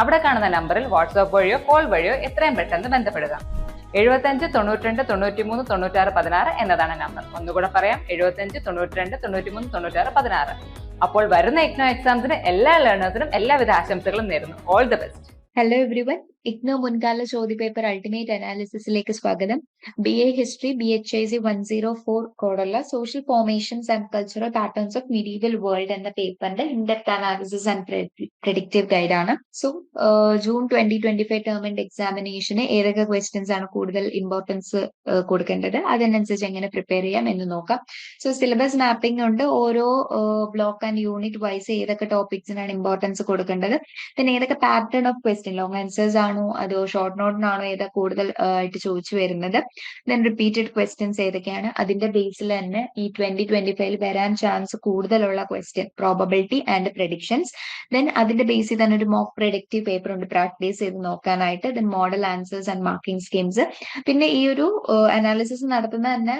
അവിടെ കാണുന്ന നമ്പറിൽ വാട്സ്ആപ്പ് വഴിയോ കോൾ വഴിയോ എത്രയും പെട്ടെന്ന് ബന്ധപ്പെടുക. എഴുപത്തഞ്ച് തൊണ്ണൂറ്റിരണ്ട് തൊണ്ണൂറ്റിമൂന്ന് തൊണ്ണൂറ്റാറ് പതിനാറ് എന്നതാണ് നമ്പർ. ഒന്നുകൂടെ പറയാം എഴുപത്തഞ്ച് തൊണ്ണൂറ്റിരണ്ട് തൊണ്ണൂറ്റിമൂന്ന് തൊണ്ണൂറ്റാറ് പതിനാറ്. അപ്പോൾ വരുന്ന ഇഗ്നോ എക്സാംസിന് എല്ലാ ലേണേഴ്സിനും എല്ലാവിധ ആശംസകളും നേരുന്നു. All the best hello everyone IGNOU മുൻകാല ചോദ്യപേപ്പർ അൾട്ടിമേറ്റ് അനാലിസിസിലേക്ക് സ്വാഗതം. B A history B H I C one zero four കോഡുള്ള social formations and cultural patterns of medieval world എന്ന പേപ്പറിന്റെ in depth analysis and predictive guide ആണ്. So June twenty twenty five term and എക്സാമിനേഷന് ഏതൊക്കെ questions ആണ് കൂടുതൽ importance കൊടുക്കേണ്ടത്? അതിനനുസരിച്ച് എങ്ങനെ പ്രിപ്പയർ ചെയ്യാം എന്ന് നോക്കാം. സോ സിലബസ് മാപ്പിംഗ് ഉണ്ട്. ഓരോ ബ്ലോക്ക് ആൻഡ് യൂണിറ്റ് വൈസ് ഏതൊക്കെ ടോപ്പിക്സിനാണ് ഇമ്പോർട്ടൻസ് കൊടുക്കേണ്ടത്? പിന്നെ ഏതൊക്കെ pattern of question long answers ആണോ? അതോ ഷോർട്ട് നോട്ടിനാണോ ഏതാ കൂടുതൽ ആയിട്ട് ചോദിച്ചു വരുന്നത്? ദെൻ റിപ്പീറ്റഡ് ക്വസ്റ്റ്യൻസ് ഏതൊക്കെയാണ്? അതിന്റെ ബേസിൽ തന്നെ ഈ ട്വന്റി ട്വന്റി ഫൈവിൽ വരാൻ ചാൻസ് കൂടുതലുള്ള question probability and predictions then അതിന്റെ ബേസിൽ തന്നെ ഒരു മോക്ക് പ്രൊഡക്റ്റീവ് പേപ്പർ ഉണ്ട്. പ്രാക്ടീസ് ചെയ്ത് നോക്കാനായിട്ട്. Then model answers and marking schemes പിന്നെ ഈ ഒരു അനാലിസിസ് നടത്തുന്ന തന്നെ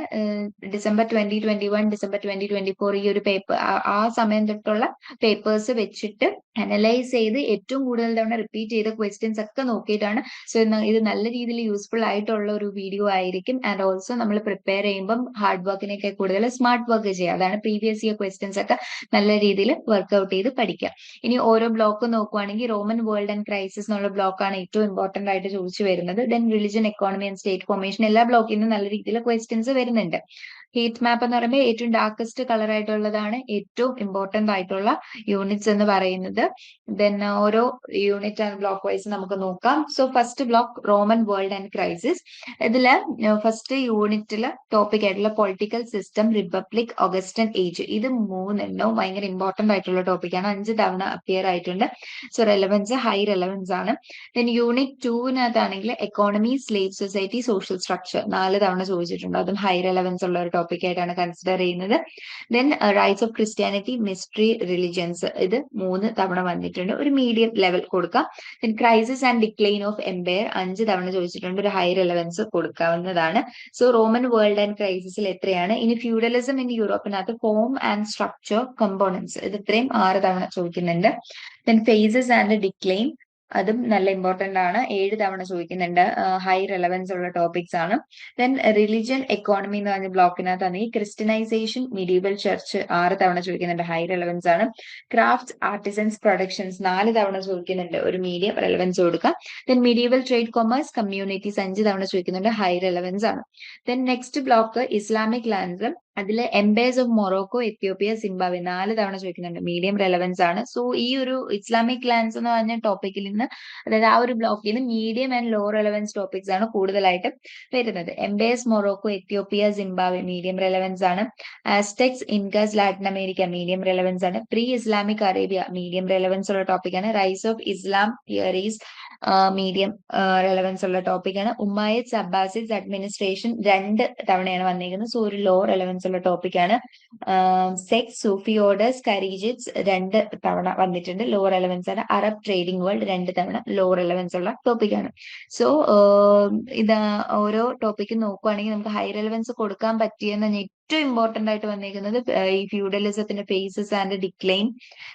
December twenty twenty one December twenty twenty four ഈ ഒരു പേപ്പർ ആ സമയം തൊട്ടുള്ള പേപ്പേഴ്സ് വെച്ചിട്ട് അനലൈസ് ചെയ്ത് ഏറ്റവും കൂടുതൽ തവണ റിപ്പീറ്റ് ചെയ്ത ക്വസ്റ്റ്യൻസ് ഒക്കെ നോക്കിയിട്ടാണ്. സോ ഇത് നല്ല രീതിയിൽ യൂസ്ഫുൾ ആയിട്ടുള്ള ഒരു വീഡിയോ ആയിരിക്കും. ആൻഡ് ഓൾസോ നമ്മൾ പ്രിപ്പയർ ചെയ്യുമ്പം ഹാർഡ് വർക്കിനൊക്കെ കൂടുതൽ സ്മാർട്ട് വർക്ക് ചെയ്യുക. അതാണ് പ്രീവിയസ് ഇയർ ക്വസ്റ്റ്യൻസ് ഒക്കെ നല്ല രീതിയിൽ വർക്ക്ഔട്ട് ചെയ്ത് പഠിക്കുക. ഇനി ഓരോ ബ്ലോക്ക് നോക്കുവാണെങ്കിൽ റോമൻ വേൾഡ് ആൻഡ് ക്രൈസിസ് എന്നുള്ള ബ്ലോക്കാണ് ഏറ്റവും ഇമ്പോർട്ടന്റ് ആയിട്ട് ചോദിച്ചു വരുന്നത്. Then religion economy and state formation എല്ലാ ബ്ലോക്കിൽ നിന്നും നല്ല രീതിയിൽ ക്വസ്റ്റ്യൻസ് വരുന്നുണ്ട്. ഹീറ്റ് മാപ്പ് എന്ന് പറയുമ്പോൾ ഏറ്റവും ഡാർക്കസ്റ്റ് കളർ ആയിട്ടുള്ളതാണ് ഏറ്റവും ഇമ്പോർട്ടന്റ് ആയിട്ടുള്ള യൂണിറ്റ്സ് എന്ന് പറയുന്നത്. ദെൻ ഓരോ യൂണിറ്റ് ആൻഡ് ബ്ലോക്ക് വൈസ് നമുക്ക് നോക്കാം. So first block Roman world and crisis ഇതിൽ ഫസ്റ്റ് യൂണിറ്റിൽ ടോപ്പിക് ആയിട്ടുള്ള political system republic Augustan age ഇത് മൂന്നെണ്ണവും ഭയങ്കര ഇമ്പോർട്ടന്റ് ആയിട്ടുള്ള ടോപ്പിക്കാണ് അഞ്ച് തവണ അപ്പിയർ ആയിട്ടുണ്ട്. സോ റെലവൻസ് ഹൈ റെലവൻസ് ആണ്. Then unit ടൂവിനകത്താണെങ്കിൽ economy slave society social structure നാല് തവണ ചോദിച്ചിട്ടുണ്ട്. അതും ഹൈ റെലവൻസ് ഉള്ള ഒരു ആയിട്ടാണ് കൺസിഡർ ചെയ്യുന്നത്. Then rites of Christianity mystery religions ഇത് മൂന്ന് തവണ വന്നിട്ടുണ്ട്. ഒരു മീഡിയം ലെവൽ കൊടുക്കാം. Then crisis and decline of empire അഞ്ച് തവണ ചോദിച്ചിട്ടുണ്ട്. ഒരു ഹൈ റിലവൻസ് കൊടുക്കാവുന്നതാണ്. സോ റോമൻ വേൾഡ് ആൻഡ് ക്രൈസിസിൽ എത്രയാണ്? ഇനി ഫ്യൂഡലിസം ഇൻ യൂറോപ്പിനകത്ത് ഫോം ആൻഡ് സ്ട്രക്ചർ കമ്പോണൻസ് ഇത് ഇത്രയും ആറ് തവണ ചോദിക്കുന്നുണ്ട്. ദെൻ ഫേസസ് ആൻഡ് ഡിക്ലൈൻ അതും നല്ല ഇമ്പോർട്ടന്റ് ആണ്. ഏഴ് തവണ ചോദിക്കുന്നുണ്ട്. ഹൈ റെലവൻസ് ഉള്ള ടോപ്പിക്സ് ആണ്. ദെൻ റിലിജൻ എക്കോണമി എന്ന് പറഞ്ഞ ബ്ലോക്കിനകത്താണ് ഈ ക്രിസ്ത്യനൈസേഷൻ മിഡീവൽ ചർച്ച് ആറ് തവണ ചോദിക്കുന്നുണ്ട്. ഹൈ റെലവൻസ് ആണ്. ക്രാഫ്റ്റ് ആർട്ടിസൻസ് പ്രൊഡക്ഷൻസ് നാല് തവണ ചോദിക്കുന്നുണ്ട്. ഒരു മീഡിയം റെലവൻസ് കൊടുക്കുക. Then medieval trade commerce communities അഞ്ച് തവണ ചോദിക്കുന്നുണ്ട്. ഹൈ റെലവൻസ് ആണ്. Then next block Islamic lands അതിൽ empires of Morocco Ethiopia Zimbabwe നാല് തവണ ചോദിക്കുന്നുണ്ട്. മീഡിയം റെലവൻസ് ആണ്. സോ ഈ ഒരു ഇസ്ലാമിക് ലാൻഡ്സ് എന്ന് പറഞ്ഞ ടോപ്പിക്കിൽ നിന്ന് അതായത് ആ ഒരു ബ്ലോക്കിൽ നിന്ന് medium and low relevance topics ആണ് കൂടുതലായിട്ട് വരുന്നത്. Empires Morocco Ethiopia Zimbabwe medium relevance ആണ്. Aztecs Incas Latin America medium relevance ആണ്. Pre Islamic Arabia medium relevance ഉള്ള ടോപ്പിക്കാണ് rise of Islam theories medium relevance ഉള്ള ടോപ്പിക്കാണ് ഉമ്മായത്ത് അബ്ബാസിസ് അഡ്മിനിസ്ട്രേഷൻ രണ്ട് തവണയാണ് വന്നിരിക്കുന്നത് സോ ഒരു ലോ റെലവൻസ് ഉള്ള ടോപ്പിക്കാണ് സെക്സ് സൂഫി ഓർഡേഴ്സ് കരീജിറ്റ്സ് രണ്ട് തവണ വന്നിട്ടുണ്ട്. ലോ റെലവൻസ് ആണ്. അറബ് ട്രേഡിംഗ് വേൾഡ് രണ്ട് തവണ ലോ റെലവൻസ് ഉള്ള ടോപ്പിക്കാണ് സോ ഇത് ഓരോ ടോപ്പിക്കും നോക്കുവാണെങ്കിൽ നമുക്ക് ഹൈ റെലവൻസ് കൊടുക്കാൻ പറ്റിയെന്ന് ഏറ്റവും ഇമ്പോർട്ടന്റ് ആയിട്ട് വന്നിരിക്കുന്നത് ഈ ഫ്യൂഡലിസത്തിന്റെ phases and decline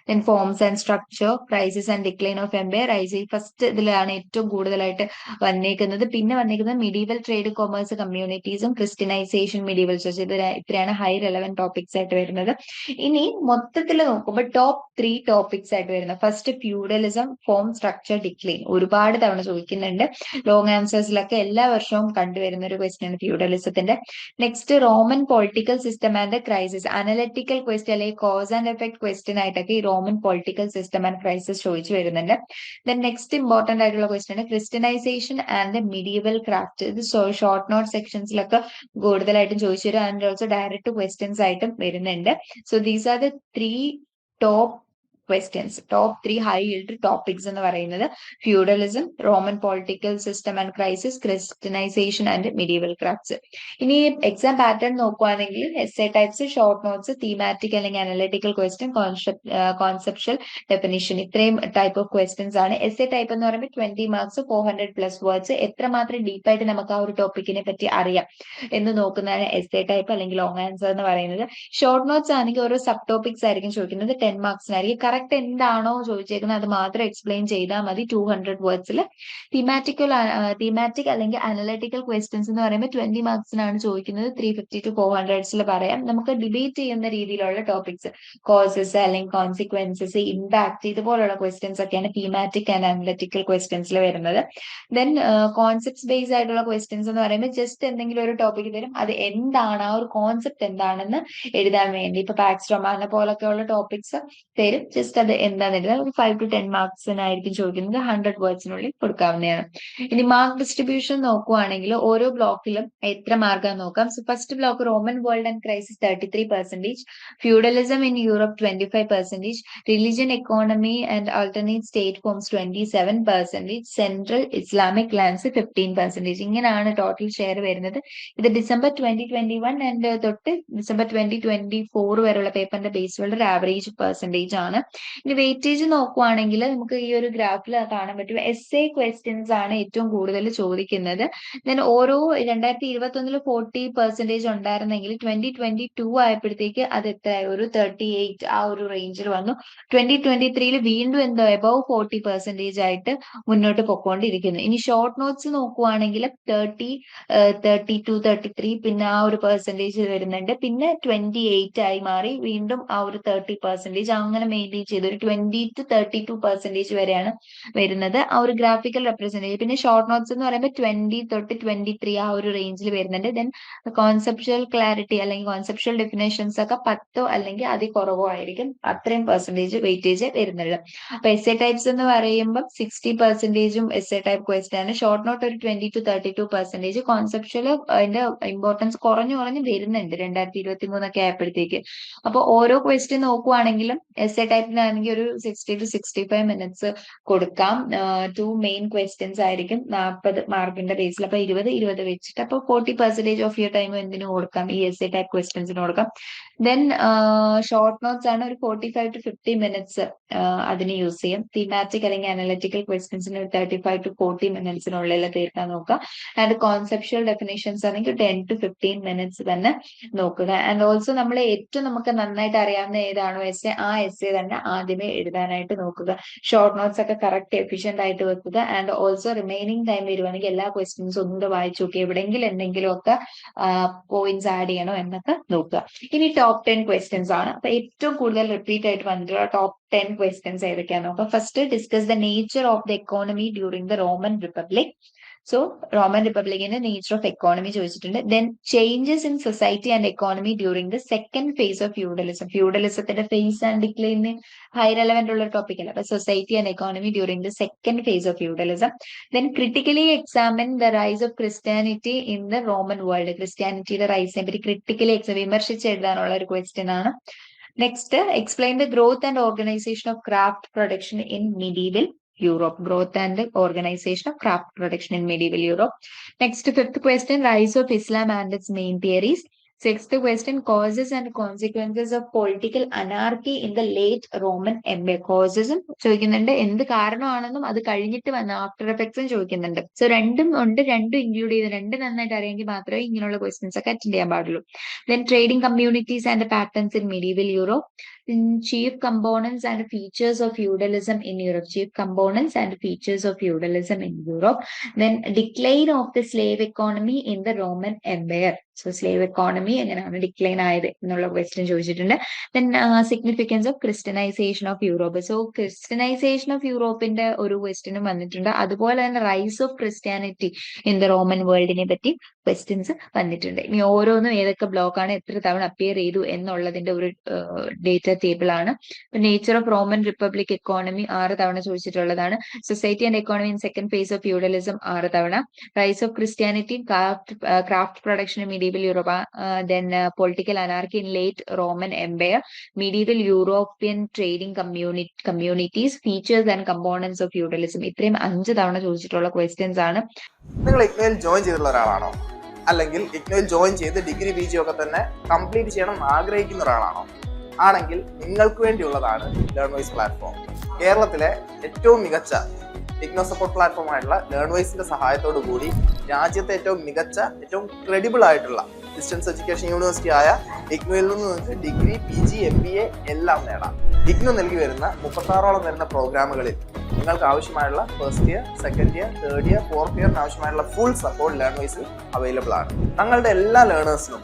then forms and structure crisis and decline of empire rise first ഇതിലാണ് ഏറ്റവും കൂടുതലായിട്ട് വന്നേക്കുന്നത്. പിന്നെ വന്നിരിക്കുന്നത് മിഡീവൽ ട്രേഡ് കൊമേഴ്സ് കമ്മ്യൂണിറ്റീസും ക്രിസ്ത്യനൈസേഷൻ മിഡീവൽ ചർച്ച് ഇത് ഇത്രയാണ് ഹൈ റെലവൻ ടോപ്പിക്സ് ആയിട്ട് വരുന്നത്. ഇനി മൊത്തത്തിൽ നോക്കുമ്പോൾ ടോപ്പ് ത്രീ ടോപ്പിക്സ് ആയിട്ട് വരുന്നത്. First feudalism form structure decline ഒരുപാട് തവണ ചോദിക്കുന്നുണ്ട്. ലോങ് ആൻസേഴ്സിലൊക്കെ എല്ലാ വർഷവും കണ്ടുവരുന്ന ഒരു ക്വസ്റ്റ്യൻ ആണ് ഫ്യൂഡലിസത്തിന്റെ next Roman politics political system and crisis analytical question അല്ലെങ്കിൽ കോസ് ആൻഡ് എഫക്ട് ക്വസ്റ്റ്യൻ ആയിട്ടൊക്കെ ഈ Roman political system and crisis ചോദിച്ചു വരുന്നുണ്ട്. ദെൻ നെക്സ്റ്റ് ഇമ്പോർട്ടന്റ് ആയിട്ടുള്ള ക്വസ്റ്റ്യൻ ആണ് ക്രിസ്ത്യനൈസേഷൻ ആൻഡ് മീഡിയവൽ ക്രാഫ്റ്റ് ഇത് ഷോർട്ട് നോട്ട് സെക്ഷൻസിലൊക്കെ കൂടുതലായിട്ടും ചോദിച്ചു വരും. ആൻഡ് ഓൾസോ ഡയറക്റ്റ് ക്വസ്റ്റ്യൻസ് ആയിട്ടും വരുന്നുണ്ട്. So these are the three top questions top three high yield topics എന്ന് പറയുന്നത് feudalism Roman political system and crisis Christianization and medieval crafts ഇനി എക്സാം പാറ്റേൺ നോക്കുകയാണെങ്കിൽ S A types short notes thematic അല്ലെങ്കിൽ analytical question conceptual definition ഇത്രയും type of questions ആണ്. S A type എന്ന് പറയുമ്പോൾ twenty marks four hundred plus words എത്രമാത്രം ഡീപ്പായിട്ട് നമുക്ക് ആ ഒരു ടോപ്പിക്കിനെ പറ്റി അറിയാം എന്ന് നോക്കുന്നതാണ് എസ് എ ടൈപ്പ് അല്ലെങ്കിൽ ലോങ് ആൻസർ എന്ന് പറയുന്നത്. ഷോർട്ട് നോട്ട്സ് ആണെങ്കിൽ ഓരോ സബ് ടോപ്പിക്സ് ആയിരിക്കും ചോദിക്കുന്നത്. ടെൻ മാർക്സിനായിരിക്കും കറക്റ്റ് എന്താണോ ചോദിച്ചേക്കുന്നത് അത് മാത്രം എക്സ്പ്ലെയിൻ ചെയ്താൽ മതി ടു ഹൺഡ്രഡ് വേർഡ്സിൽ തീമാറ്റിക്കൽ തീമാറ്റിക് അല്ലെങ്കിൽ അനലറ്റിക്കൽ ക്വസ്റ്റ്യൻസ് എന്ന് പറയുമ്പോൾ ട്വന്റി മാർക്സിനാണ് ചോദിക്കുന്നത്. ത്രീ ഫിഫ്റ്റി ടു ഫോർ ഹൺഡ്രഡ്സിൽ പറയാം. നമുക്ക് ഡിബേറ്റ് ചെയ്യുന്ന രീതിയിലുള്ള ടോപ്പിക്സ് കോസസ് അല്ലെങ്കിൽ കോൺസിക്വൻസസ് ഇമ്പാക്ട് ഇതുപോലുള്ള ക്വസ്റ്റ്യൻസ് ഒക്കെയാണ് തീമാറ്റിക് ആൻഡ് അനലറ്റിക്കൽ ക്വസ്റ്റ്യൻസിൽ വരുന്നത്. ദെൻ കോൺസെപ്റ്റ് ബേസ്ഡ് ആയിട്ടുള്ള ക്വസ്റ്റ്യൻസ് എന്ന് പറയുമ്പോൾ ജസ്റ്റ് എന്തെങ്കിലും ഒരു ടോപ്പിക് തരും അത് എന്താണ്? ആ ഒരു കോൺസെപ്റ്റ് എന്താണെന്ന് എഴുതാൻ വേണ്ടി. ഇപ്പൊ പാക്സ് പോലൊക്കെയുള്ള പോലൊക്കെ ടോപ്പിക്സ് തരും. ജസ്റ്റ് അത് എന്താണെന്നില്ല ഒരു ഫൈവ് ടു ടെൻ മാർക്സിനായിരിക്കും ചോദിക്കുന്നത്. ഹൺഡ്രഡ് വേർഡ്സിനുള്ളിൽ കൊടുക്കാവുന്നതാണ്. ഇനി മാർക്ക് ഡിസ്ട്രിബ്യൂഷൻ നോക്കുവാണെങ്കിൽ ഓരോ ബ്ലോക്കിലും എത്ര മാർക്കാന്ന് നോക്കാം. So first block Roman world and crisis thirty three percentage feudalism in Europe twenty five percentage religion economy and alternate state forms twenty seven percentage central Islamic lands fifteen percentage ഇങ്ങനെയാണ് total share വരുന്നത്. ഇത് December twenty twenty one and തൊട്ട് December twenty twenty four വരെയുള്ള പേപ്പറിന്റെ ബേസിലുള്ള ഒരു average percentage ആണ്. ഇനി weightage നോക്കുവാണെങ്കിൽ നമുക്ക് ഈ ഒരു ഗ്രാഫിൽ കാണാൻ പറ്റും. എസ് എ ക്വസ്റ്റ്യൻസ് ആണ് ഏറ്റവും കൂടുതൽ ചോദിക്കുന്നത്. ദെൻ ഓരോ രണ്ടായിരത്തി ഇരുപത്തി ഒന്നിൽ ഫോർട്ടി പെർസെന്റേജ് ഉണ്ടായിരുന്നെങ്കിൽ ട്വന്റി ട്വന്റി ടു ആയപ്പോഴത്തേക്ക് അത് എത്ര ഒരു തേർട്ടി എയ്റ്റ് ആ ഒരു റേഞ്ചിൽ വന്നു. ട്വന്റി ട്വന്റി ത്രീയിൽ വീണ്ടും എന്തോ എബവ് ഫോർട്ടി പെർസെന്റേജ് ആയിട്ട് മുന്നോട്ട് പൊക്കോണ്ടിരിക്കുന്നു. ഇനി ഷോർട്ട് നോട്ട്സ് നോക്കുവാണെങ്കിൽ thirty thirty two thirty three പിന്നെ ആ ഒരു പെർസെന്റേജ് വരുന്നുണ്ട്. പിന്നെ ട്വന്റി എയ്റ്റ് ആയി മാറി വീണ്ടും ആ ഒരു തേർട്ടി പെർസെന്റേജ് അങ്ങനെ മെയിന്റെയിൻ ചെയ്ത് ഒരു twenty to thirty two percentage വരെയാണ് വരുന്നത്. ആ ഒരു ഗ്രാഫിക്കൽ റെപ്രസെന്റേജ് പിന്നെ ഷോർട്ട് നോട്ട്സ് എന്ന് പറയുമ്പോൾ ട്വന്റി തൊട്ട് ട്വന്റി ത്രീ ആ ഒരു റേഞ്ചിൽ വരുന്നുണ്ട്. ദെൻ കോൺസെപ്ഷ്യൽ ക്ലാരിറ്റി അല്ലെങ്കിൽ കോൺസെപ്ഷ്യൽ ഡെഫിനേഷൻസ് ഒക്കെ പത്തോ അല്ലെങ്കിൽ അതിൽ കുറവോ ആയിരിക്കും അത്രയും പെർസെന്റേജ് വെയിറ്റേജ് വരുന്നത്. അപ്പൊ എസ് എ ടൈപ്സ് എന്ന് പറയുമ്പോൾ സിക്സ്റ്റി പെർസെന്റേജും എസ് എ ടൈപ്പ് ക്വസ്റ്റ്യൻ ആണ്. ഷോർട്ട് നോട്ട് ഒരു twenty to thirty two percentage conceptual അതിന്റെ ഇമ്പോർട്ടൻസ് കുറഞ്ഞു കുറഞ്ഞ് വരുന്നുണ്ട് രണ്ടായിരത്തി ഇരുപത്തി മൂന്നൊക്കെ ആയപ്പോഴത്തേക്ക്. അപ്പൊ ഓരോ ക്വസ്റ്റ്യൻ നോക്കുവാണെങ്കിലും എസ് എ ടൈപ്പിനാണെങ്കിൽ ഒരു sixty to sixty five minutes കൊടുക്കാം ടു മെയിൻ ക്വസ്റ്റ്യൻസ് ആയിരിക്കും. നാൽപ്പത് മാർക്കിന്റെ ബേസിൽ അപ്പൊ ഇരുപത് ഇരുപത് വെച്ചിട്ട് അപ്പൊ forty percentage of your time എന്തിനു കൊടുക്കാം? ഈ എസ് എ ടൈപ്പ് ക്വസ്റ്റ്യൻസിന് കൊടുക്കാം. ദെൻ ഷോർട്ട് നോട്ട്സ് ആണ് ഒരു forty five to fifty minutes അതിന് യൂസ് ചെയ്യാം. തീമാറ്റിക് അല്ലെങ്കിൽ അനലറ്റിക്കൽ ക്വസ്റ്റ്യൻസിന് ഒരു തേർട്ടി ഫൈവ് ടു ഫോർട്ടി മിനിറ്റ്സിനുള്ളിൽ തീർക്കാൻ നോക്കുക. ആൻഡ് കോൺസെപ്ഷ്യൽ ഡെഫിനേഷൻസ് ആണെങ്കിൽ ടെൻ ടു ഫിഫ്റ്റീൻ മിനിറ്റ്സ് തന്നെ നോക്കുക. ആൻഡ് ഓൾസോ നമ്മൾ ഏറ്റവും നമുക്ക് നന്നായിട്ട് അറിയാവുന്ന ഏതാണോ എസ് എ ആ എസ് എ തന്നെ ആദ്യമേ എഴുതാനായിട്ട് നോക്കുക. ഷോർട്ട് നോട്ട്സ് ഒക്കെ കറക്റ്റ് എഫിഷ്യന്റ് ആയിട്ട് വെക്കുക. ആൻഡ് ഓൾസോ റിമൈനിങ് ടൈം വരുവാണെങ്കിൽ എല്ലാ ക്വസ്റ്റ്യൻസും ഒന്നുകൂടെ വായിച്ചു നോക്കുക. എവിടെയെങ്കിലും എന്തെങ്കിലും ഒക്കെ പോയിന്റ്സ് ആഡ് ചെയ്യണോ എന്നൊക്കെ നോക്കുക. ഇനി ടോപ്പ് ടെൻ ക്വസ്റ്റ്യൻസ് ആണ്. അപ്പൊ ഏറ്റവും കൂടുതൽ റിപ്പീറ്റ് ആയിട്ട് വന്നിട്ടുള്ള ടോപ്പ് ടെൻ ക്വസ്റ്റ്യൻസ് ഏതൊക്കെയാണ് നോക്കാം. First discuss the nature of the economy during the Roman republic so Roman റിപ്പബ്ലിക്കിന്റെ nature of economy ചോദിച്ചിട്ടുണ്ട്. Then changes in society and economy during the second phase of feudalism ഫ്യൂഡലിസത്തിന്റെ phase and decline high relevant ഉള്ള topic അല്ല? അപ്പൊ society and economy during the second phase of feudalism then critically examine the rise of Christianity in the Roman world ക്രിസ്ത്യാനിറ്റിയുടെ റൈസിനെ പറ്റി critically exam വിമർശിച്ച് എഴുതാനുള്ള ഒരു question ആണ്. Next explain the growth and organisation of craft production in medieval Europe, growth and organization of craft production in medieval Europe. Next, fifth question, rise of Islam and its main theories. Sixth question, causes and consequences of political anarchy in the late Roman Empire. Causes ചോദിക്കുന്നുണ്ട് എന്ത് കാരണമാണെന്നും അത് കഴിഞ്ഞിട്ട് വന്ന after എഫക്ട്സും ചോദിക്കുന്നുണ്ട് so രണ്ടും ഉണ്ട് രണ്ടും include ചെയ്ത് രണ്ട് നന്നായിട്ട് അറിയെങ്കിൽ മാത്രമേ ഇങ്ങനെയുള്ള ക്വസ്റ്റ്യൻസ് ഒക്കെ അറ്റൻഡ് ചെയ്യാൻ പാടുള്ളൂ then trading communities and patterns in medieval Europe. chief components and features of feudalism in Europe. Chief components and features of feudalism in Europe. Then decline of the slave economy in the Roman Empire. So slave economy എങ്ങനെയാണ് decline ആയത് എന്നുള്ള question ചോദിച്ചിട്ടുണ്ട്. Then significance of Christianisation of Europe so Christianisation of യൂറോപ്പിന്റെ ഒരു ക്വസ്റ്റ്യനും വന്നിട്ടുണ്ട്. അതുപോലെ തന്നെ rise of Christianity in the Roman വേൾഡിനെ പറ്റി ക്വസ്റ്റ്യൻസ് വന്നിട്ടുണ്ട്. ഇനി ഓരോന്നും ഏതൊക്കെ ബ്ലോക്കാണ് എത്ര തവണ അപ്പിയർ ചെയ്തു എന്നുള്ളതിന്റെ ഒരു ഡേറ്റ ടേബിൾ ആണ്. Nature of Roman Republic economy ആറ് തവണ ചോദിച്ചിട്ടുള്ളതാണ്. Society and economy in second phase of feudalism ആറ് തവണ. Rise of Christianity craft craft production in medieval Europe then political anarchy in late Roman Empire medieval European trading community communities features and components of feudalism ഇത്രയും അഞ്ച് തവണ ചോദിച്ചിട്ടുള്ള questions ആണ്. നിങ്ങൾ ഇഗ്നോയിൽ join ചെയ്തിട്ടുള്ള ഒരാളാണോ? അല്ലെങ്കിൽ ഇഗ്നോയിൽ ജോയിൻ ചെയ്ത് ഡിഗ്രി പി ജി ഒക്കെ തന്നെ കംപ്ലീറ്റ് ചെയ്യണം എന്ന് ആഗ്രഹിക്കുന്ന ഒരാളാണോ? ആണെങ്കിൽ നിങ്ങൾക്ക് വേണ്ടിയുള്ളതാണ് ലേൺ വൈസ് പ്ലാറ്റ്ഫോം കേരളത്തിലെ ഏറ്റവും മികച്ച ഇഗ്നോ സപ്പോർട്ട് പ്ലാറ്റ്ഫോം ആയിട്ടുള്ള ലേൺ വൈസിന്റെ സഹായത്തോടു കൂടി രാജ്യത്തെ ഏറ്റവും മികച്ച ഏറ്റവും ക്രെഡിബിൾ ആയിട്ടുള്ള ഡിസ്റ്റൻസ് എഡ്യൂക്കേഷൻ യൂണിവേഴ്സിറ്റി ആയ ഇഗ്നോയിൽ നിന്ന് നിങ്ങൾക്ക് degree P G M B A എല്ലാം നേടാം. ഇഗ്നോ നൽകി വരുന്ന മുപ്പത്താറോളം വരുന്ന പ്രോഗ്രാമുകളിൽ നിങ്ങൾക്ക് ആവശ്യമായുള്ള first year second year third year fourth ഇയറിന് ആവശ്യമായുള്ള ഫുൾ സപ്പോർട്ട് ലേൺ വൈസിൽ അവൈലബിൾ ആണ്. തങ്ങളുടെ എല്ലാ ലേണേഴ്സിനും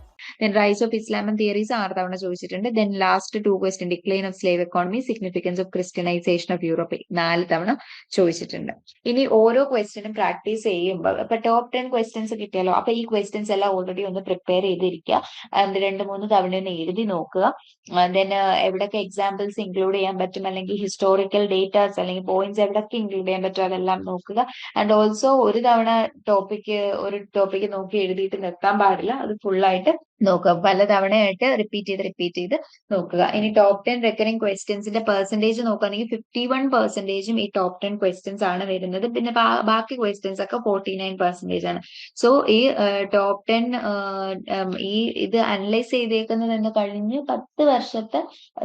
Then rise of Islam and theories ആറ് തവണ ചോദിച്ചിട്ടുണ്ട്. Then last two question decline of slave economy significance of Christianisation of Europe നാല് തവണ ചോദിച്ചിട്ടുണ്ട്. ഇനി ഓരോ ക്വസ്റ്റ്യനും പ്രാക്ടീസ് ചെയ്യുമ്പോൾ ഇപ്പൊ ടോപ്പ് ടെൻ ക്വസ്റ്റ്യൻസ് കിട്ടിയാലോ അപ്പൊ ഈ ക്വസ്റ്റ്യൻസ് എല്ലാം ഓൾറെഡി ഒന്ന് പ്രിപ്പയർ ചെയ്തിരിക്കുക. രണ്ട് മൂന്ന് തവണ ഒന്ന് എഴുതി നോക്കുക. ദെൻ എവിടെയൊക്കെ എക്സാമ്പിൾസ് ഇൻക്ലൂഡ് ചെയ്യാൻ പറ്റും? അല്ലെങ്കിൽ ഹിസ്റ്റോറിക്കൽ ഡേറ്റാസ് അല്ലെങ്കിൽ പോയിന്റ്സ് എവിടെയൊക്കെ ഇൻക്ലൂഡ് ചെയ്യാൻ പറ്റും? അതെല്ലാം നോക്കുക. ആൻഡ് ഓൾസോ ഒരു തവണ ടോപ്പിക്ക് ഒരു ടോപ്പിക്ക് നോക്കി എഴുതിയിട്ട് നിർത്താൻ പാടില്ല. അത് ഫുൾ ആയിട്ട് നോക്കുക. പലതവണയായിട്ട് റിപ്പീറ്റ് ചെയ്ത് റിപ്പീറ്റ് ചെയ്ത് നോക്കുക. ഇനി ടോപ്പ് ടെൻ റെക്കറിംഗ് ക്വസ്റ്റ്യൻസിന്റെ പെർസെന്റേജ് നോക്കുകയാണെങ്കിൽ ഫിഫ്റ്റി വൺ പെർസെന്റേജും ഈ ടോപ്പ് ടെൻ ക്വസ്റ്റ്യൻസ് ആണ് വരുന്നത്. പിന്നെ ബാക്കി ക്വസ്റ്റ്യൻസ് ഒക്കെ forty nine percentage so. So ഈ ടോപ്പ് ടെൻ ഈ ഇത് അനലൈസ് ചെയ്തേക്കുന്നത് എന്ന് കഴിഞ്ഞ് പത്ത് വർഷത്തെ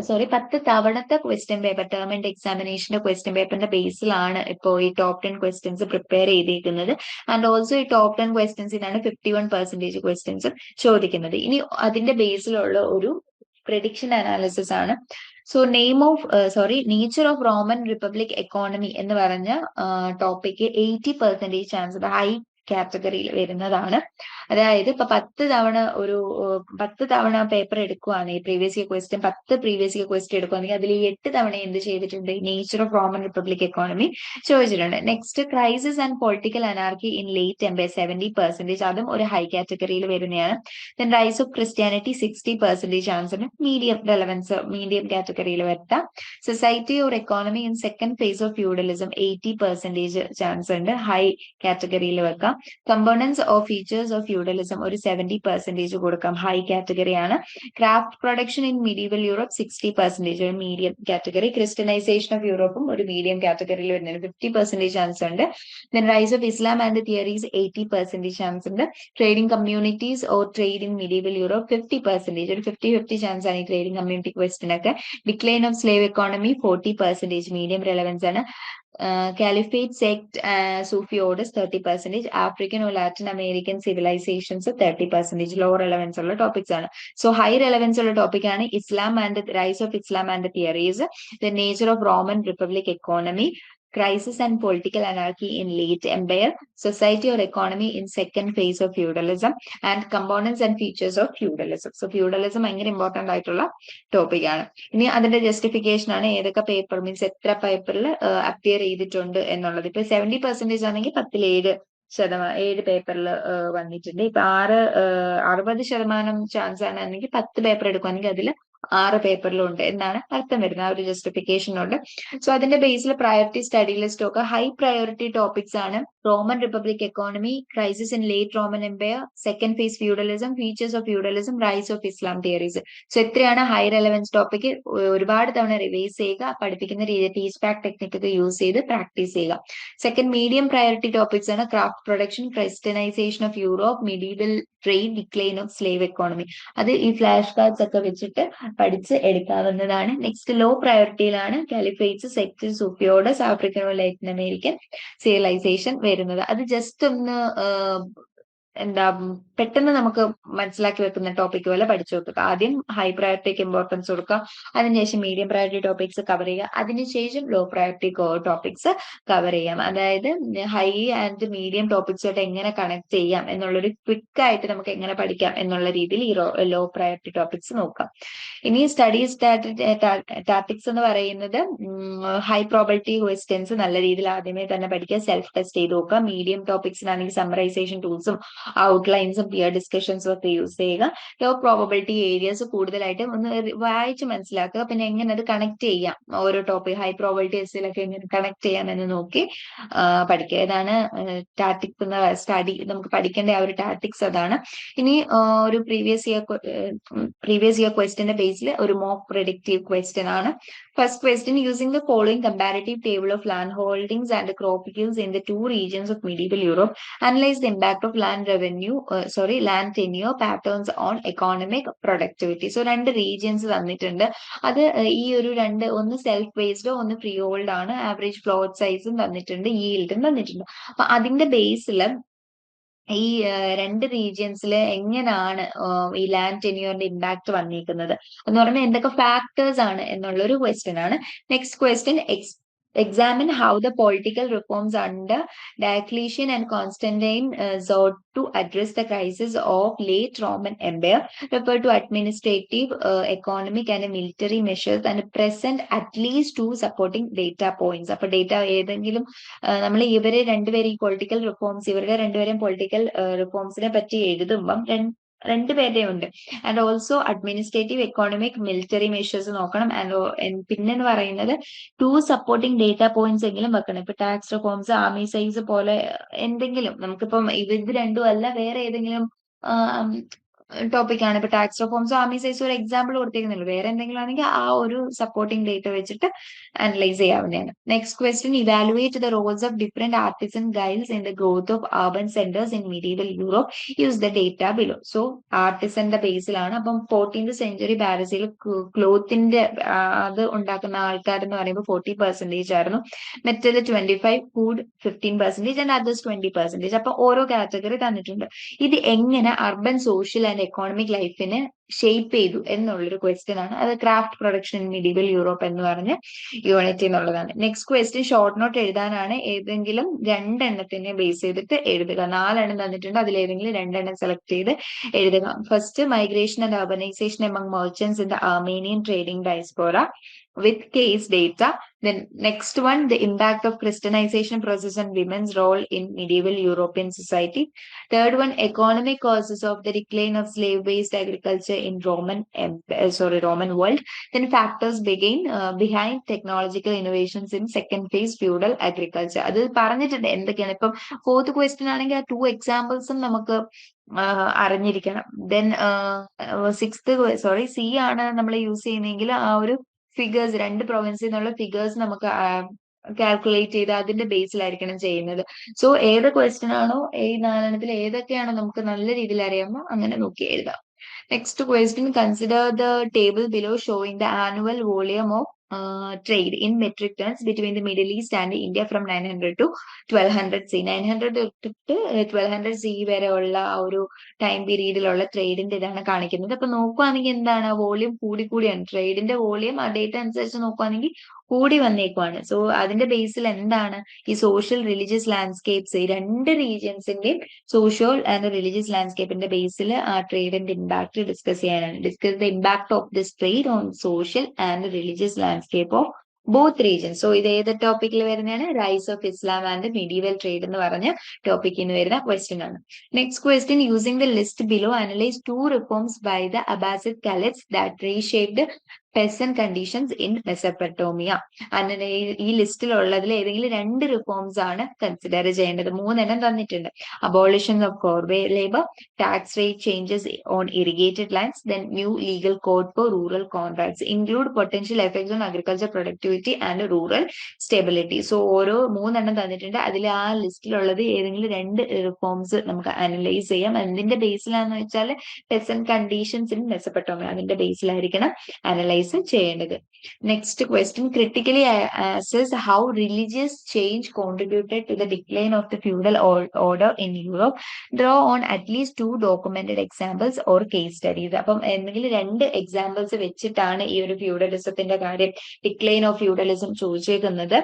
സോറി പത്ത് തവണത്തെ ക്വസ്റ്റ്യൻ പേപ്പർ ടേം ആൻഡ് എക്സാമിനേഷന്റെ ക്വസ്റ്റ്യൻ പേപ്പറിന്റെ ബേസിലാണ് ഇപ്പോൾ ഈ ടോപ്പ് ടെൻ ക്വസ്റ്റ്യൻസ് പ്രിപ്പയർ ചെയ്തിരിക്കുന്നത് ആൻഡ് ഓൾസോ ഈ ടോപ്പ് ടെൻ ക്വസ്റ്റ്യൻസിനാണ് ഫിഫ്റ്റി വൺ പെർസെന്റേജ് ക്വസ്റ്റ്യൻസും ചോദിക്കുന്നത്. ഇനി അതിന്റെ ബേസിലുള്ള ഒരു പ്രഡിക്ഷൻ അനാലിസിസ് ആണ്. So name of sorry nature of Roman Republic economy എന്ന് പറഞ്ഞ topic eighty percentage chance high കാറ്റഗറിയിൽ വരുന്നതാണ്. അതായത് ഇപ്പൊ പത്ത് തവണ ഒരു പത്ത് തവണ പേപ്പർ എടുക്കുവാണ് ഈ പ്രീവിയസ് ഇയർ ക്വസ്റ്റ്യൻ പത്ത് പ്രീവിയസ് ഇയർ ക്വസ്റ്റ്യൻ എടുക്കുവാണെങ്കിൽ അതിൽ എട്ട് തവണ എന്ത് ചെയ്തിട്ടുണ്ട്? Nature of Roman Republic economy ചോദിച്ചിട്ടുണ്ട്. Next crisis and political anarchy in late empire seventy percentage അതും ഒരു ഹൈ കാറ്റഗറിയിൽ വരുന്നതാണ്. Then rise of Christianity sixty percentage ചാൻസിന് medium relevance medium കാറ്റഗറിയിൽ വരുത്താം. Society or economy in second phase of feudalism eighty percentage chance ഉണ്ട് high കാറ്റഗറിയിൽ വെക്കാം. Components of features of feudalism ഒരു സെവന്റി പെർസെന്റേജ് കൊടുക്കാം. ഹൈ കാറ്റഗറി ആണ്. Craft production in medieval Europe sixty percentage ഒരു medium category Christianisation of യൂറോപ്പും ഒരു medium കാറ്റഗറിയിൽ വരുന്നതിന് ഫിഫ്റ്റി പെർസെന്റേജ് ചാൻസ് ഉണ്ട്. Then rise of Islam and theories eighty percentage chance ഉണ്ട്. Trading communities or trade in medieval Europe fifty percentage ഒരു fifty fifty chance ആണ് ഈ trading community ക്വസ്റ്റിനൊക്കെ decline of slave economy forty percentage medium relevance ആണ്. Caliphate sect Sufi orders thirty percentage African Latin American civilisations thirty percentage low relevance ഉള്ള topics ആണ്. So high relevance ഉള്ള topic ആണ് Islam and rise of Islam and theories the nature of Roman Republic economy crisis and political anarchy in late empire, society or economy in second phase of feudalism, and components and features of feudalism. So feudalism ഭയങ്കര important ആയിട്ടുള്ള topic ആണ്. ഇനി അതിന്റെ justification ആണ് ഏതൊക്കെ paper means എത്ര പേപ്പറിൽ appear ചെയ്തിട്ടുണ്ട് എന്നുള്ളത്. ഇപ്പൊ സെവന്റി പെർസെന്റേജ് ആണെങ്കിൽ പത്തിൽ ഏഴ് ശതമാനം ഏഴ് പേപ്പറിൽ വന്നിട്ടുണ്ട്. ഇപ്പൊ ആറ് അറുപത് ശതമാനം ചാൻസ് ആണെങ്കിൽ പത്ത് പേപ്പർ എടുക്കുകയാണെങ്കിൽ അതിൽ ആറ് പേപ്പറിലുണ്ട് എന്നാണ് അർത്ഥം വരുന്നത്. ആ ഒരു ജസ്റ്റിഫിക്കേഷൻ ഉണ്ട്. സോ അതിന്റെ ബേസിൽ പ്രയോറിറ്റി സ്റ്റഡി ലിസ്റ്റ് ഒക്കെ ഹൈ പ്രയോറിറ്റി ടോപ്പിക്സ് ആണ്. Roman Republic economy crisis in late Roman Empire second phase feudalism features of feudalism rise of Islam theories so എത്രയാണ് ഹൈ റെലവൻസ് ടോപ്പിക് ഒരുപാട് തവണ റിവൈസ് ചെയ്യുക പഠിപ്പിക്കുന്ന രീതി ടീച്ച് ബാക്ക് ടെക്നിക് ഒക്കെ use ചെയ്ത് പ്രാക്ടീസ് ചെയ്യുക. സെക്കൻഡ് മീഡിയം പ്രയോറിറ്റി ടോപ്പിക്സ് ആണ് craft production Christianisation of Europe medieval trade decline of slave economy അത് ഈ ഫ്ലാഷ് കാർഡ്സ് ഒക്കെ വെച്ചിട്ട് പഠിച്ച് എടുക്കാവുന്നതാണ്. Next low പ്രയോറിറ്റിയിലാണ് caliphates sector Sufi orders African Latin American civilisation വരുന്നത്. അത് ജസ്റ്റ് ഒന്ന് എന്താ പെട്ടെന്ന് നമുക്ക് മനസ്സിലാക്കി വെക്കുന്ന ടോപ്പിക് പോലെ പഠിച്ചു കൊടുക്കുക ആദ്യം ഹൈ പ്രയോറിറ്റിക്ക് ഇമ്പോർട്ടൻസ് കൊടുക്കുക. അതിനുശേഷം മീഡിയം പ്രയോറിറ്റി ടോപ്പിക്സ് കവർ ചെയ്യുക. അതിനുശേഷം ലോ പ്രയോറിറ്റി ടോപ്പിക്സ് കവർ ചെയ്യാം. അതായത് ഹൈ ആൻഡ് മീഡിയം ടോപ്പിക്സുമായിട്ട് എങ്ങനെ കണക്ട് ചെയ്യാം എന്നുള്ളൊരു ക്വിക്ക് ആയിട്ട് നമുക്ക് എങ്ങനെ പഠിക്കാം എന്നുള്ള രീതിയിൽ ഈ ലോ പ്രയോറിറ്റി ടോപ്പിക്സ് നോക്കാം. ഇനി സ്റ്റഡീസ് ടാറ്റിക്സ് എന്ന് പറയുന്നത് ഹൈ പ്രോബിലിറ്റി ക്വസ്റ്റ്യൻസ് നല്ല രീതിയിൽ ആദ്യമേ തന്നെ പഠിക്കുക. സെൽഫ് ടെസ്റ്റ് ചെയ്ത് നോക്കുക. മീഡിയം ടോപ്പിക്സിനാണെങ്കിൽ സമ്മറൈസേഷൻ ടൂൾസും ഔട്ട്ലൈൻസും പിയർ ഡിസ്കഷൻസും ഒക്കെ യൂസ് ചെയ്യുക. യോ പ്രോബബിലിറ്റി ഏരിയസ് കൂടുതലായിട്ട് ഒന്ന് വായിച്ച് മനസ്സിലാക്കുക. പിന്നെ എങ്ങനെ അത് കണക്ട് ചെയ്യാം. ഓരോ ടോപ്പിക് ഹൈ പ്രോബിലിറ്റി എസ്സിലൊക്കെ എങ്ങനെ കണക്ട് ചെയ്യാം എന്ന് നോക്കി പഠിക്കുക. ഇതാണ് ടാറ്റിക്സ് എന്ന സ്റ്റഡി നമുക്ക് പഠിക്കേണ്ട ആ ഒരു ടാറ്റിക്സ് അതാണ്. ഇനി ഒരു പ്രീവിയസ് ഇയർ പ്രീവിയസ് ഇയർ ക്വസ്റ്റിന്റെ ബേസിൽ ഒരു മോക്ക് പ്രിഡിക്റ്റീവ് ക്വസ്റ്റ്യൻ ആണ്. First question using the following comparative table of land holdings and crop yields in the two regions of medieval Europe analyze the impact of land revenue, uh, sorry, land tenure patterns on economic productivity. So രണ്ട് regions തന്നിട്ടുണ്ട് അത് ഈ ഒരു രണ്ട് ഒന്ന് self based ഒന്ന് free hold ആണ് average plot സൈസും തന്നിട്ടുണ്ട് ഈൽഡും തന്നിട്ടുണ്ട് അപ്പൊ അതിന്റെ ബേസിൽ ഈ രണ്ട് റീജിയൻസിൽ എങ്ങനെയാണ് ഈ ലാൻഡ് ടെന്യൂറിന്റെ ഇമ്പാക്ട് വന്നിരിക്കുന്നത്? എന്ന് പറഞ്ഞാൽ എന്തൊക്കെ ഫാക്ടേഴ്സ് ആണ് എന്നുള്ള ഒരു ക്വസ്റ്റ്യൻ ആണ് next question examine how the political reforms under Diocletian and Constantine uh, sought to address the crisis of late Roman Empire, refer to administrative, uh, economic, and military measures, and present at least two supporting data points. അപ്പൊ data ഏതെങ്കിലും നമ്മൾ ഇവരെ രണ്ടുപേരും ഈ political reforms ഇവരുടെ രണ്ടുപേരെയും political റിഫോംസിനെ പറ്റി എഴുതുമ്പം രണ്ടുപേരുടെയും ഉണ്ട്. And also administrative economic military measures നോക്കണം. ആൻഡ് പിന്നെന്ന് പറയുന്നത് ടു സപ്പോർട്ടിംഗ് ഡേറ്റ പോയിന്റ്സ് എങ്കിലും വെക്കണം. ഇപ്പൊ ടാക്സ് റിഫോംസ് ആർമി സൈസ് പോലെ എന്തെങ്കിലും. നമുക്കിപ്പം ഇത് രണ്ടും അല്ല വേറെ ഏതെങ്കിലും ടോപ്പിക് ആണ്. ഇപ്പൊ ടാക്സ് റിഫോംസ് ആമി സൈസ് ഒരു എക്സാമ്പിൾ കൊടുത്തേക്കുന്നുള്ളൂ വേറെ എന്തെങ്കിലും ആണെങ്കിൽ ആ ഒരു സപ്പോർട്ടിംഗ് ഡേറ്റ വെച്ചിട്ട് അനലൈസ് ചെയ്യാവുന്നതാണ്. Next question evaluate the roles of different artisan guilds in the growth of urban centres in medieval Europe use the data below so ആർട്ടിസന്റെ ബേസിലാണ് അപ്പം ഫോർട്ടീൻത് സെഞ്ചുറി പാരീസിൽ ക്ലോത്തിന്റെ അത് ഉണ്ടാക്കുന്ന ആൾക്കാർ എന്ന് പറയുമ്പോൾ ഫോർട്ടി പെർസെന്റേജ് ആയിരുന്നു. Metal twenty five food fifteen percentage and others twenty percentage അപ്പൊ ഓരോ കാറ്റഗറി തന്നിട്ടുണ്ട്. ഇത് എങ്ങനെ അർബൻ സോഷ്യൽ എക്കോണമിക് ലൈഫിനെ ഷേപ്പ് ചെയ്തു എന്നുള്ളൊരു ക്വസ്റ്റ്യൻ ആണ്. അത് craft production in medieval Europe എന്ന് പറഞ്ഞ യൂണിറ്റ് എന്നുള്ളതാണ്. നെക്സ്റ്റ് ക്വസ്റ്റ്യൻ ഷോർട്ട് നോട്ട് എഴുതാനാണ് ഏതെങ്കിലും രണ്ടെണ്ണത്തിനെ ബേസ് ചെയ്തിട്ട് എഴുതുക. നാലെണ്ണം തന്നിട്ടുണ്ട്. അതിൽ ഏതെങ്കിലും രണ്ടെണ്ണം സെലക്ട് ചെയ്ത് എഴുതുക. First migration and urbanisation among merchants in the Armenian trading diaspora with case data. Then next one, the impact of Christianization process on women's role in medieval European society. Third one, economic causes of the decline of slave-based agriculture in Roman, em- uh, sorry, Roman world. Then factors begin uh, behind technological innovations in second phase feudal agriculture. അത് പറഞ്ഞിട്ടുണ്ട് എന്തൊക്കെയാണ് ഇപ്പം fourth question ആണെങ്കിൽ ആ to എക്സാമ്പിൾസും നമുക്ക് അറിഞ്ഞിരിക്കണം then sixth sorry C ആണ് നമ്മൾ യൂസ് ചെയ്യുന്നതെങ്കിൽ ആ ഒരു ഫിഗേഴ്സ് രണ്ട് പ്രൊവിൻസിൽ നിന്നുള്ള ഫിഗേഴ്സ് നമുക്ക് കാൽക്കുലേറ്റ് ചെയ്ത് അതിന്റെ ബേസിലായിരിക്കണം ചെയ്യുന്നത്. സോ ഏത് ക്വസ്റ്റ്യൻ ആണോ ഈ നാലെണ്ണത്തിൽ ഏതൊക്കെയാണോ നമുക്ക് നല്ല രീതിയിൽ അറിയാമോ അങ്ങനെ നോക്കി എഴുതാം. Next question consider the table below showing the annual volume of in metric tonnes between the Middle East and India from nine hundred to twelve hundred C nine hundred തൊട്ടിട്ട് ട്വൽവ് ഹൺഡ്രഡ് സി വരെ ഉള്ള ആ ഒരു time പീരീഡിലുള്ള ട്രേഡിന്റെ ഇതാണ് കാണിക്കുന്നത്. അപ്പൊ നോക്കുവാണെങ്കിൽ എന്താണ്? വോളിയം കൂടി കൂടിയാണ് ട്രേഡിന്റെ വോളിയം ആ ഡേറ്റ അനുസരിച്ച് നോക്കുവാണെങ്കിൽ കൂടി വന്നേക്കുവാണ്. സോ അതിന്റെ ബേസിൽ എന്താണ് ഈ സോഷ്യൽ റിലീജിയസ് ലാൻഡ്സ്കേപ്സ് ഈ രണ്ട് റീജിയൻസിന്റെയും സോഷ്യൽ ആൻഡ് റിലീജിയസ് ലാൻഡ്സ്കേപ്പിന്റെ ബേസിൽ ആ ട്രേഡിന്റെ ഇമ്പാക്ട് ഡിസ്കസ് ചെയ്യാനാണ്. Discuss the impact of this trade on social and religious landscape of both region so ഇത് ഏത് ടോപ്പിക്കിൽ വരുന്നതാണ്? Rise of Islam and medieval trade എന്ന് പറഞ്ഞ ടോപ്പിക്കിൽ നിന്ന് വരുന്ന ക്വസ്റ്റ്യൻ ആണ്. Next question using the list below analyse two reforms by the Abbasid caliphs that reshaped peasant conditions in Mesopotamia അങ്ങനെ ഈ ലിസ്റ്റിലുള്ളതിൽ ഏതെങ്കിലും രണ്ട് റിഫോംസ് ആണ് കൺസിഡർ ചെയ്യേണ്ടത്. മൂന്നെണ്ണം തന്നിട്ടുണ്ട്. Abolition of corvee labour tax rate changes on irrigated lands then new legal code for rural contracts include potential effects on agriculture productivity and rural stability so ഓരോ മൂന്നെണ്ണം തന്നിട്ടുണ്ട്. അതിൽ ആ ലിസ്റ്റിലുള്ളത് ഏതെങ്കിലും രണ്ട് റിഫോംസ് നമുക്ക് അനലൈസ് ചെയ്യാം. എന്തിന്റെ ബേസിലാന്ന് വെച്ചാൽ പെസൻ കണ്ടീഷൻസ് ഇൻ മെസപ്പട്ടോമിയ അതിന്റെ ബേസിലായിരിക്കണം അനലൈസ് അനലൈസ് ചെയ്യേണ്ടത്. Next question critically assess how religious change contributed to the decline of the feudal order in Europe draw on at least two documented examples or case studies അപ്പം എന്തെങ്കിലും രണ്ട് examples വെച്ചിട്ടാണ് ഈ ഒരു ഫ്യൂഡലിസത്തിന്റെ കാര്യം ഡിക്ലൈൻ ഓഫ് ഫ്യൂഡലിസം ചോദിച്ചേക്കുന്നത്.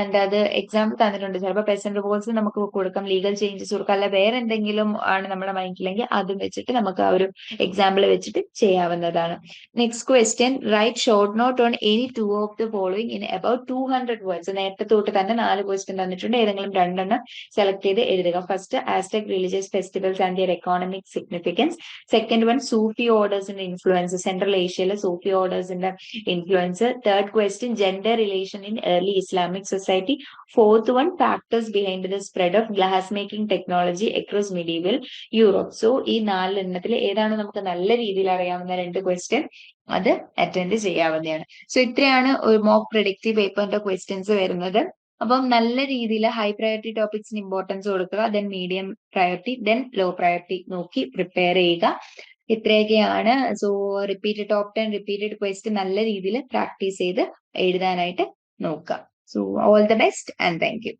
And അത് എക്സാമ്പിൾ തന്നിട്ടുണ്ട്. ചിലപ്പോൾ പെസന്റ് റിവോൾസ് നമുക്ക് കൊടുക്കാം ലീഗൽ ചേഞ്ചസ് കൊടുക്കാം അല്ല വേറെ എന്തെങ്കിലും ആണ് നമ്മുടെ മൈൻഡിലെങ്കിൽ അതും വെച്ചിട്ട് നമുക്ക് ആ ഒരു എക്സാമ്പിൾ വെച്ചിട്ട് ചെയ്യാവുന്നതാണ്. Next question write short note on any two of the following in about two hundred words നേരത്തെ തൊട്ട് തന്നെ നാല് ക്വസ്റ്റ്യൻ തന്നിട്ടുണ്ട്. ഏതെങ്കിലും രണ്ടെണ്ണം സെലക്ട് ചെയ്ത് എഴുതുക. First Aztec religious festivals and their economic significance second one Sufi ഓർഡേഴ്സിന്റെ influence central ഏഷ്യയിലെ Sufi ഓർഡേഴ്സിന്റെ influence third question gender relation in early Islamic society fourth one factors behind the spread of glass making technology across medieval Europe so ഈ നാലെണ്ണത്തിൽ ഏതാണ് നമുക്ക് നല്ല രീതിയിൽ അറിയാവുന്ന രണ്ട് question അത് അറ്റൻഡ് ചെയ്യാവുന്നതാണ്. സോ ഇത്രയാണ് ഒരു മോക്ക് പ്രൊഡക്റ്റീവ് പേപ്പറിന്റെ ക്വസ്റ്റ്യൻസ് വരുന്നത്. അപ്പം നല്ല രീതിയിൽ ഹൈ പ്രയോറിറ്റി ടോപ്പിക്സിന് ഇമ്പോർട്ടൻസ് കൊടുക്കുക then medium priority then low priority നോക്കി പ്രിപ്പയർ ചെയ്യുക. ഇത്രയൊക്കെയാണ്. So repeated top ten repeated quest നല്ല രീതിയിൽ പ്രാക്ടീസ് ചെയ്ത് എഴുതാനായിട്ട് നോക്കുക. So all the best and thank you